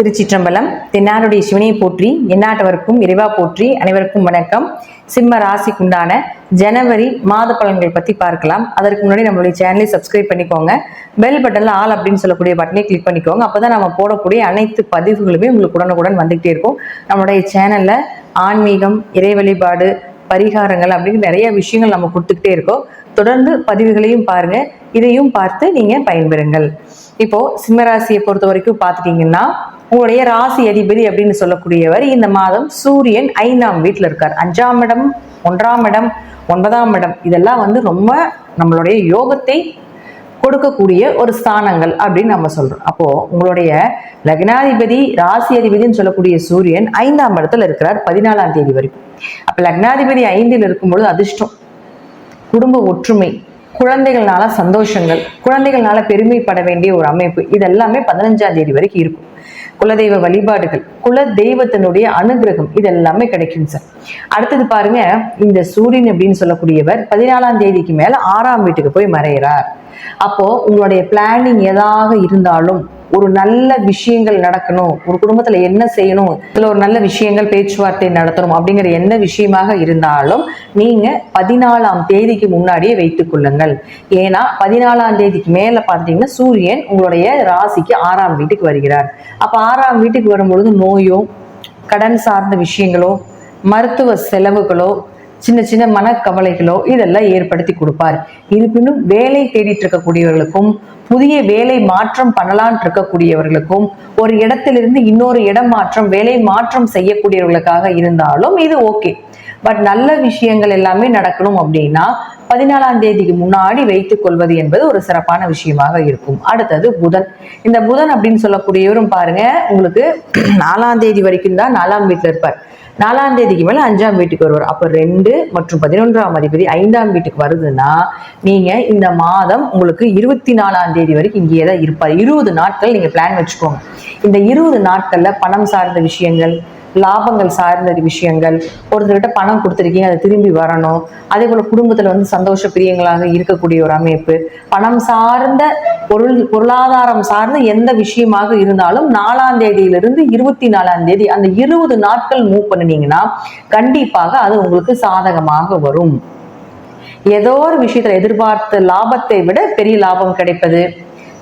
திருச்சிற்றம்பலம் தென்னாருடைய சிவனையை போற்றி எந்நாட்டவருக்கும் இறைவா போற்றி அனைவருக்கும் வணக்கம். சிம்ம ராசிக்குண்டான ஜனவரி மாத பலன்கள் பற்றி பார்க்கலாம். அதற்கு முன்னாடி நம்மளுடைய சேனலை சப்ஸ்கிரைப் பண்ணிக்கோங்க. பெல் பட்டனில் ஆல் அப்படின்னு சொல்லக்கூடிய பட்டனை கிளிக் பண்ணிக்கோங்க. அப்போ தான் நம்ம போடக்கூடிய அனைத்து பதிவுகளுமே உங்களுக்கு உடனுக்குடன் வந்துகிட்டே இருக்கும். நம்மளுடைய சேனலில் ஆன்மீகம் இறை வழிபாடு பரிகாரங்கள் அப்படின்னு நிறைய விஷயங்கள் நம்ம கொடுத்துக்கிட்டே இருக்கோம். தொடர்ந்து பதிவுகளையும் பாருங்க. இதையும் பார்த்து நீங்க பயன்பெறுங்கள். இப்போ சிம்மராசியை பொறுத்த வரைக்கும் பார்த்துட்டீங்கன்னா உங்களுடைய ராசி அதிபதி அப்படின்னு சொல்லக்கூடியவர் இந்த மாதம் சூரியன் ஐந்தாம் வீட்டில் இருக்கார். அஞ்சாம் இடம் ஒன்றாம் இடம் ஒன்பதாம் இடம் இதெல்லாம் வந்து ரொம்ப நம்மளுடைய யோகத்தை கொடுக்கக்கூடிய ஒரு ஸ்தானங்கள் அப்படின்னு நம்ம சொல்றோம். அப்போ உங்களுடைய லக்னாதிபதி ராசி அதிபதினு சொல்லக்கூடிய சூரியன் ஐந்தாம் இடத்துல இருக்கிறார் பதினாலாம் தேதி வரைக்கும். அப்ப லக்னாதிபதி ஐந்தில் இருக்கும்பொழுது அதிர்ஷ்டம். குடும்ப ஒற்றுமை குழந்தைகள்னால சந்தோஷங்கள் குழந்தைகள்னால பெருமைப்பட வேண்டிய ஒரு அமைப்பு. இதெல்லாமே பதினஞ்சாம் தேதி வரைக்கும் இருக்கும். குலதெய்வ வழிபாடுகள் குல தெய்வத்தினுடைய அனுகிரகம் இது எல்லாமே கிடைக்கும் சார் அடுத்தது பாருங்க இந்த சூரியன் அப்படின்னு சொல்லக்கூடியவர் பதினாலாம் தேதிக்கு மேல ஆறாம் வீட்டுக்கு போய் மறையிறார். அப்போ உங்களுடைய பிளானிங் எதாக இருந்தாலும் ஒரு நல்ல விஷயங்கள் நடக்கணும். ஒரு குடும்பத்துல என்ன செய்யணும்? இதுல ஒரு நல்ல விஷயங்கள் பேச்சுவார்த்தை நடத்தணும் அப்படிங்கிற என்ன விஷயமாக இருந்தாலும் நீங்க பதினாலாம் தேதிக்கு முன்னாடியே வைத்துக் கொள்ளுங்கள். ஏன்னா பதினாலாம் தேதிக்கு மேல பார்த்தீங்கன்னா சூரியன் உங்களுடைய ராசிக்கு ஆறாம் வீட்டுக்கு வருகிறார். அப்ப ஆறாம் வீட்டுக்கு வரும்பொழுது நோயோ கடன் சார்ந்த விஷயங்களோ மருத்துவ செலவுகளோ சின்ன சின்ன மனக்கவலைகளோ இதெல்லாம் ஏற்படுத்தி கொடுப்பார். இருப்பினும் வேலை தேடிட்டு இருக்கக்கூடியவர்களுக்கும் புதிய வேலை மாற்றம் பண்ணலான் இருக்கக்கூடியவர்களுக்கும் ஒரு இடத்திலிருந்து இன்னொரு இடம் மாற்றம் வேலை மாற்றம் செய்யக்கூடியவர்களுக்காக இருந்தாலும் இது ஓகே. பட் நல்ல விஷயங்கள் எல்லாமே நடக்கணும் அப்படின்னா பதினாலாம் தேதிக்கு முன்னாடி வைத்துக் கொள்வது என்பது ஒரு சிறப்பான விஷயமாக இருக்கும். அடுத்தது புதன். இந்த புதன் அப்படின்னு சொல்லக்கூடியவரும் பாருங்க உங்களுக்கு நாலாம் தேதி வரைக்கும் தான் நாலாம் வீட்டில் இருப்பார். நாலாம் தேதிக்கு மேல அஞ்சாம் வீட்டுக்கு வருவார். அப்ப ரெண்டு மற்றும் பதினொன்றாம் அதிபதி ஐந்தாம் வீட்டுக்கு வருதுன்னா நீங்க இந்த மாதம் உங்களுக்கு இருபத்தி நாலாம் தேதி வரைக்கும் இங்கேயே தான் இருப்பார். இருபது நாட்கள் நீங்க பிளான் வச்சுக்கோங்க. இந்த இருபது நாட்கள்ல பணம் சார்ந்த விஷயங்கள் லாபங்கள் சார்ந்த விஷயங்கள் ஒருத்தர்கிட்ட பணம் கொடுத்துருக்கீங்க அதை திரும்பி வரணும். அதே போல குடும்பத்துல வந்து சந்தோஷ பிரியங்களாக இருக்கக்கூடிய ஒரு அமைப்பு. பணம் சார்ந்த பொருள் பொருளாதாரம் சார்ந்த எந்த விஷயமாக இருந்தாலும் நாலாம் தேதியிலிருந்து இருபத்தி நாலாம் தேதி அந்த இருபது நாட்கள் மூவ் பண்ணினீங்கன்னா கண்டிப்பாக அது உங்களுக்கு சாதகமாக வரும். ஏதோ ஒரு விஷயத்துல எதிர்பார்த்த லாபத்தை விட பெரிய லாபம் கிடைப்பது.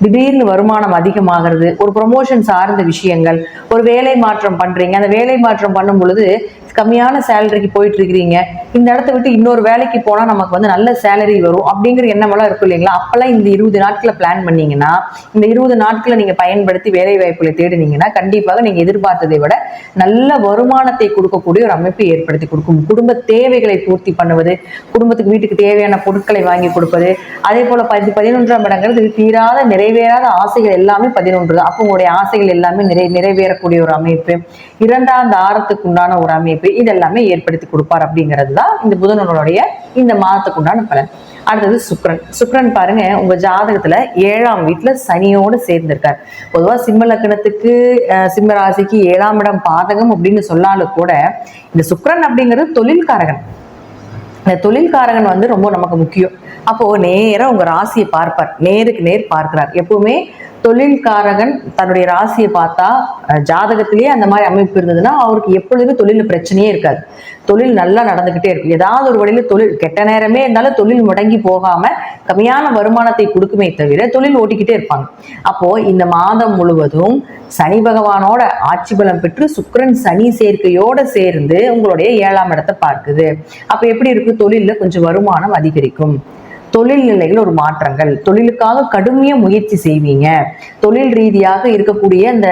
திடீர்னு வருமானம் அதிகமாகிறது ஒரு ப்ரொமோஷன் சார்ந்த விஷயங்கள் ஒரு வேலை மாற்றம் பண்றீங்க. அந்த வேலை மாற்றம் பண்ணும் பொழுது கம்மியான சேலரிக்கு போயிட்டு இருக்கிறீங்க இந்த இடத்த விட்டு இன்னொரு வேலைக்கு போனா நமக்கு வந்து நல்ல சேலரி வரும் அப்படிங்கிற எண்ணமெல்லாம் இருக்கும் இல்லைங்களா? அப்பெல்லாம் இந்த இருபது நாட்களை பிளான் பண்ணீங்கன்னா இந்த இருபது நாட்களை நீங்க பயன்படுத்தி வேலை வாய்ப்புகளை தேடினீங்கன்னா கண்டிப்பாக நீங்க எதிர்பார்த்ததை விட நல்ல வருமானத்தை கொடுக்கக்கூடிய ஒரு அமைப்பை ஏற்படுத்தி கொடுக்கும். குடும்ப தேவைகளை பூர்த்தி பண்ணுவது குடும்பத்துக்கு வீட்டுக்கு தேவையான பொருட்களை வாங்கி கொடுப்பது அதே போல பதி பதினொன்றாம் இடங்கிறது தீராத நிறைவேறாத ஆசைகள் எல்லாமே பதினொன்று தான். அப்போ உங்களுடைய ஆசைகள் எல்லாமே நிறை நிறைவேறக்கூடிய ஒரு அமைப்பு. இரண்டாம் தாரத்துக்கு உண்டான ஒரு அமைப்பு. இதெல்லாமே ஏற்படுத்தி கொடுப்பார் அப்படிங்கிறது தான் இந்த புதனனுடைய இந்த மாதத்துக்கு உண்டான பலன். அடுத்தது சுக்ரன் சுக்ரன் பாருங்க உங்க ஜாதகத்துல ஏழாம் வீட்டுல சனியோடு சேர்ந்திருக்கார். பொதுவா சிம்ம லக்னத்துக்கு சிம்ம ராசிக்கு ஏழாம் இடம் பாதகம் அப்படின்னு சொன்னாலும் கூட இந்த சுக்ரன் அப்படிங்கிறது தொழில்காரகன். இந்த தொழில்காரகன் வந்து ரொம்ப நமக்கு முக்கியம். அப்போ நேரா உங்க ராசியை பார்ப்பார். நேருக்கு நேர் பார்க்கிறார். எப்பவுமே தொழில்காரகன் தன்னுடைய ராசியை பார்த்தா ஜாதகத்திலேயே அந்த மாதிரி அமைப்பு இருந்ததுன்னா அவருக்கு எப்பொழுதுமே தொழில் பிரச்சனையே இருக்காது. தொழில் நல்லா நடந்துகிட்டே இருக்கும். ஏதாவது ஒரு வழியில தொழில் கெட்ட நேரமே இருந்தாலும் தொழில் முடங்கி போகாம கம்மியான வருமானத்தை கொடுக்குமே தவிர தொழில் ஓட்டிக்கிட்டே இருப்பாங்க. அப்போ இந்த மாதம் முழுவதும் சனி பகவானோட ஆட்சி பலம் பெற்று சுக்கிரன் சனி சேர்க்கையோட சேர்ந்து உங்களுடைய ஏழாம் இடத்தை பார்க்குது. அப்ப எப்படி இருக்கு? தொழில்ல கொஞ்சம் வருமானம் அதிகரிக்கும். தொழில் நிலையில் ஒரு மாற்றங்கள். தொழிலுக்காக கடுமையா முயற்சி செய்வீங்க. தொழில் ரீதியாக இருக்கக்கூடிய அந்த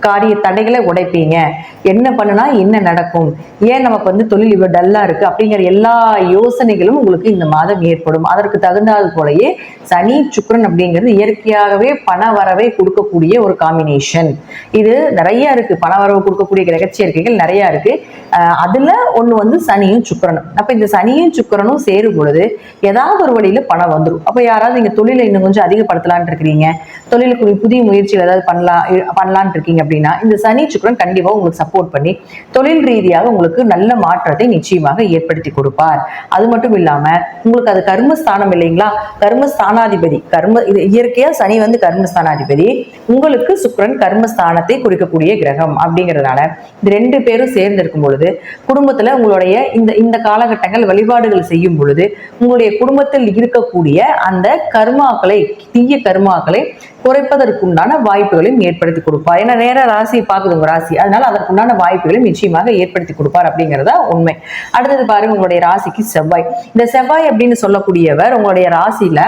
காரிய தடைகளை உடைப்பீங்க. என்ன பண்ணுனா என்ன நடக்கும்? ஏன் நமக்கு வந்து தொழில் இவ்வளவு டல்லா இருக்கு? அப்படிங்கிற எல்லா யோசனைகளும் உங்களுக்கு இந்த மாதம் ஏற்படும். அதற்கு தகுந்தாது போலயே சனி சுக்கரன் அப்படிங்கிறது இயற்கையாகவே பண வரவை கொடுக்கக்கூடிய ஒரு காம்பினேஷன் இது நிறைய இருக்கு. பண வரவு கொடுக்கக்கூடிய கிரகச்சேர்க்கைகள் நிறைய இருக்கு. அஹ் அதுல ஒண்ணு வந்து சனியும் சுக்கரனும். அப்ப இந்த சனியும் சுக்கரனும் சேரும் பொழுது ஏதாவது ஒரு வழியில பணம் வந்துடும் அப்ப யாராவது நீங்க தொழிலை இன்னும் கொஞ்சம் அதிகப்படுத்தலாம்னு இருக்கிறீங்க. தொழிலுக்கு புதிய முயற்சிகள் ஏதாவது பண்ணலாம் பண்ணலாம்னு இருக்கீங்க. அப்படின்னா இந்த சனி சுக்கரன் கண்டிப்பா உங்களுக்கு சப்போர்ட் பண்ணி தொழில் ரீதியாக உங்களுக்கு நல்ல மாற்றத்தை நிச்சயமாக ஏற்படுத்தி கொடுப்பார். அது மட்டும் இல்லாம உங்களுக்கு அது கர்மஸ்தானம் இல்லைங்களா? கர்மஸ்தானாதிபதி கர்ம இது இயற்கையா சனி வந்து கர்மஸ்தானாதிபதி. உங்களுக்கு சுக்கரன் கர்மஸ்தானத்தை குறிக்கக்கூடிய கிரகம் அப்படிங்கிறதுனால இந்த ரெண்டு பேரும் சேர்ந்து இருக்கும் பொழுது குடும்பத்துல உங்களுடைய இந்த இந்த காலகட்டங்கள் வழிபாடுகள் செய்யும் பொழுது உங்களுடைய குடும்பத்தில் இருக்கக்கூடிய அந்த கர்மாக்களை தீய கர்மாக்களை குறைப்பதற்குண்டான வாய்ப்புகளையும் ஏற்படுத்தி கொடுப்பார். ஏன்னா நேர ராசியை பார்க்குது உங்க ராசி. அதனால அதற்குண்டான வாய்ப்புகளையும் நிச்சயமாக ஏற்படுத்தி கொடுப்பார் அப்படிங்கிறதா உண்மை. அடுத்தது பாருங்க உங்களுடைய ராசிக்கு செவ்வாய். இந்த செவ்வாய் அப்படின்னு சொல்லக்கூடியவர் உங்களுடைய ராசியில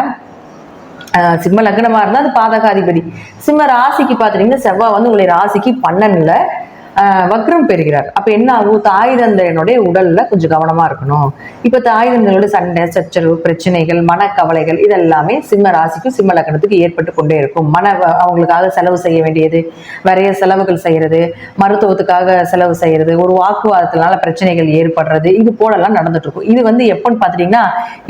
சிம்ம லக்னமா இருந்தா அது பாதகாதிபதி. சிம்ம ராசிக்கு பாத்தீங்கன்னா செவ்வாய் வந்து உங்களுடைய ராசிக்கு பன்னெண்டுல வக்ரம் பெறுகிறார். அப்ப என்ன ஆகும்? தாய் தந்தையனுடைய உடல்ல கொஞ்சம் கவனமா இருக்கணும். இப்ப தாய் தந்தையோட சண்டை சச்சரவு பிரச்சனைகள் மனக்கவலைகள் இதெல்லாமே சிம்ம ராசிக்கும் சிம்ம லக்னத்துக்கு ஏற்பட்டு கொண்டே இருக்கும். மன அவங்களுக்காக செலவு செய்ய வேண்டியது நிறைய செலவுகள் செய்யறது மருத்துவத்துக்காக செலவு செய்யறது ஒரு வாக்குவாதத்தினால பிரச்சனைகள் ஏற்படுறது இது போலெல்லாம் நடந்துட்டு இருக்கும். இது வந்து எப்போன்னு பாத்தீங்கன்னா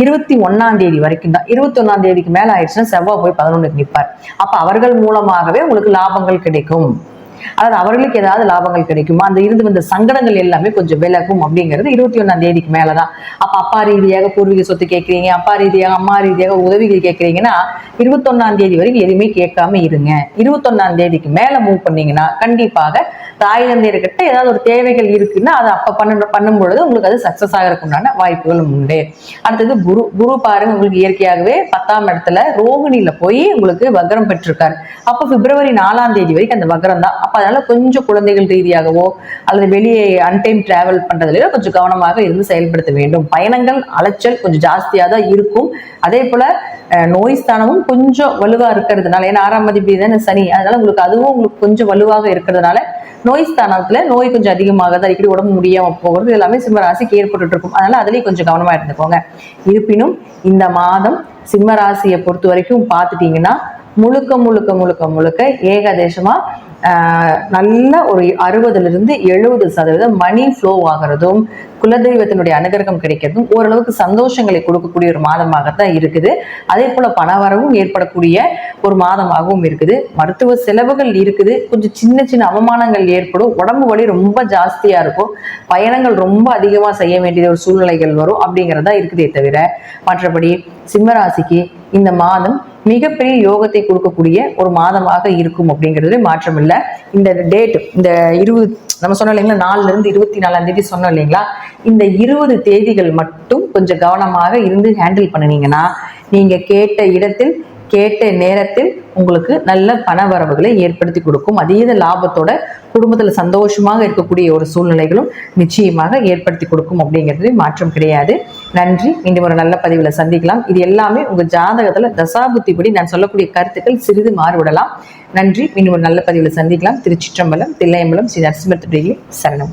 இருபத்தி ஒன்னாம் தேதி வரைக்கும் தான். இருபத்தி ஒன்னாம் தேதிக்கு மேல ஆயிடுச்சுன்னா செவ்வாய் போய் பதினொன்றுக்கு நிற்பார் அப்ப அவர்கள் மூலமாகவே உங்களுக்கு லாபங்கள் கிடைக்கும். அதாவது அவர்களுக்கு ஏதாவது லாபங்கள் கிடைக்குமா? அந்த இருந்து வந்த சங்கடங்கள் எல்லாமே கொஞ்சம் விலகும் அப்படிங்கிறது இருபத்தி ஒன்னாம் தேதிக்கு மேலதான். அப்ப அப்பா ரீதியாக பூர்வீக சொத்து கேட்குறீங்க அப்பா ரீதியாக அம்மா ரீதியாக உதவிகள் கேட்குறீங்கன்னா இருபத்தொன்னாம் தேதி வரைக்கும் எதுவுமே கேட்காம இருங்க. இருபத்தொன்னாம் தேதிக்கு மேல மூவ் பண்ணீங்கன்னா கண்டிப்பாக தாய் தந்தையர்கிட்ட ஏதாவது ஒரு தேவைகள் இருக்குன்னா அதை அப்போ பண்ண பண்ணும் பொழுது உங்களுக்கு அது சக்சஸ் ஆகிறதுக்குண்டான வாய்ப்புகளும் உண்டு. அடுத்தது குரு குரு பாருங்க உங்களுக்கு இயற்கையாகவே பத்தாம் இடத்துல ரோகிணியில போய் உங்களுக்கு வக்ரம் பெற்றிருக்காரு. அப்ப பிப்ரவரி நாலாம் தேதி வரைக்கும் அந்த வக்ரம் தான். அப்ப அதனால கொஞ்சம் குழந்தைகள் ரீதியாகவோ அல்லது வெளியே அன்டைம் டிராவல் பண்றதுல கொஞ்சம் கவனமாக இருந்து செயல்படுத்த வேண்டும். பயணங்கள் அலைச்சல் கொஞ்சம் ஜாஸ்தியா தான் இருக்கும். அதே போல நோய் ஸ்தானமும் கொஞ்சம் வலுவா இருக்கிறதுனால ஏன்னா ஆறாம் மதிப்பு தானே சனி. அதனால உங்களுக்கு அதுவும் உங்களுக்கு கொஞ்சம் வலுவாக இருக்கிறதுனால நோய் ஸ்தானத்துல நோய் கொஞ்சம் அதிகமாக அடிக்கடி உடம்பு முடியாம போகிறது. எல்லாமே சிம்மராசிக்கு ஏற்பட்டு இருக்கும். அதனால அதுலயும் கொஞ்சம் கவனமா இருந்துக்கோங்க. இருப்பினும் இந்த மாதம் சிம்மராசியை பொறுத்த வரைக்கும் பார்த்துட்டீங்கன்னா முழுக்க முழுக்க முழுக்க முழுக்க ஏகதேசமா நல்ல ஒரு அறுபதுலேருந்து எழுபது சதவீதம் மணி ஃப்ளோ ஆகிறதும் குலதெய்வத்தினுடைய அனுகிரகம் கிடைக்கிறதும் ஓரளவுக்கு சந்தோஷங்களை கொடுக்கக்கூடிய ஒரு மாதமாகத்தான் இருக்குது. அதே போல் பணவரவும் ஏற்படக்கூடிய ஒரு மாதமாகவும் இருக்குது. மருத்துவ செலவுகள் இருக்குது. கொஞ்சம் சின்ன சின்ன அவமானங்கள் ஏற்படும். உடம்பு வலி ரொம்ப ஜாஸ்தியாக இருக்கும். பயணங்கள் ரொம்ப அதிகமாக செய்ய வேண்டிய ஒரு சூழ்நிலைகள் வரும் அப்படிங்கிறதா இருக்குதே தவிர மற்றபடி சிம்மராசிக்கு இந்த மாதம் மிகப்பெரிய யோகத்தை கொடுக்கக்கூடிய ஒரு மாதமாக இருக்கும் அப்படிங்கிறது மாற்றம் இல்லை. இந்த டேட் இந்த இருபது நம்ம சொன்னோம் இல்லைங்களா நாலுல இருந்து இருபத்தி நாலாம் தேதி சொன்னோம் இல்லைங்களா? இந்த இருபது தேதிகள் மட்டும் கொஞ்சம் கவனமாக இருந்து ஹேண்டில் பண்ணுனீங்கன்னா நீங்க கேட்ட இடத்தில் கேட்ட நேரத்தில் உங்களுக்கு நல்ல பண வரவுகளை ஏற்படுத்தி கொடுக்கும். அதீத லாபத்தோட குடும்பத்துல சந்தோஷமாக இருக்கக்கூடிய ஒரு சூழ்நிலைகளும் நிச்சயமாக ஏற்படுத்தி கொடுக்கும் அப்படிங்கிறது மாற்றம் கிடையாது. நன்றி. மீண்டும் ஒரு நல்ல பதிவில் சந்திக்கலாம். இது எல்லாமே உங்க ஜாதகத்துல தசாபுத்திப்படி நான் சொல்லக்கூடிய கருத்துக்கள் சிறிது மாறுபடலாம். நன்றி. மீண்டும் ஒரு நல்ல பதிவில் சந்திக்கலாம். திருச்சிற்றம்பலம் தில்லையம்பலம் ஸ்ரீ நரசிம்மர் சரணம்.